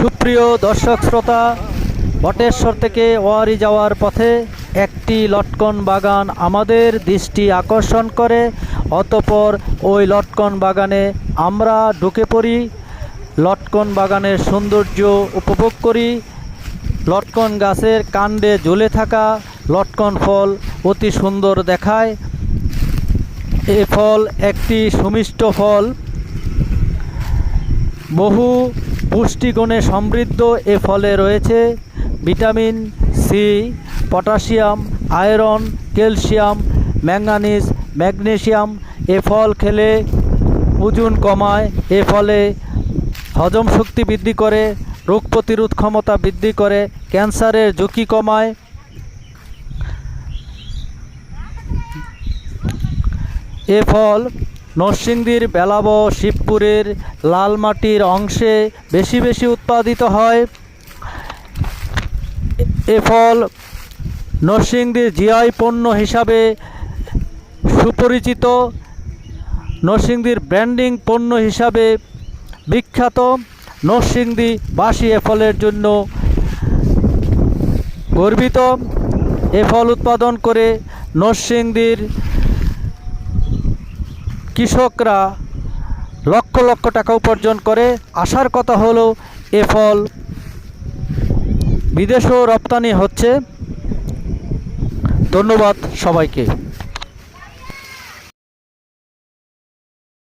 সুপ্রিয় দর্শক শ্রোতা, বটেশ্বর থেকে ওয়ারি যাওয়ার পথে একটি লটকন বাগান আমাদের দৃষ্টি আকর্ষণ করে, অতপর ওই লটকন বাগানে আমরা ঢুকে পড়ি, লটকন বাগানের সৌন্দর্য উপভোগ করি, লটকন গাছের কাণ্ডে ঝুলে থাকা লটকন ফল অতি সুন্দর দেখায়। এ ফল একটি সুমিষ্ট ফল। বহু পুষ্টিগুণে সমৃদ্ধ এ ফলে রয়েছে vitamin C, potassium, iron, calcium, manganese magnesium এ ফল খেলে ওজন কমায়, এ ফলে হজম শক্তি বৃদ্ধি করে, রোগ প্রতিরোধ ক্ষমতা বৃদ্ধি করে, ক্যান্সারের ঝুঁকি কমায়। এ ফল নরসিংদীর বেলাব শিবপুরের লাল মাটির অংশে বেশি বেশি উৎপাদিত হয়। এ ফল নরসিংদীর জিআই পণ্য হিসাবে সুপরিচিত। নরসিংদীর ব্র্যান্ডিং পণ্য হিসাবে বিখ্যাত। নরসিংদী বাসি এ ফলের জন্য গর্বিত। এ ফল উৎপাদন করে নরসিংদীর কৃষকরা লক্ষ লক্ষ টাকা উপার্জন করে। আসার কথা হলো, এ ফল বিদেশেও রপ্তানি হচ্ছে। ধন্যবাদ সবাইকে।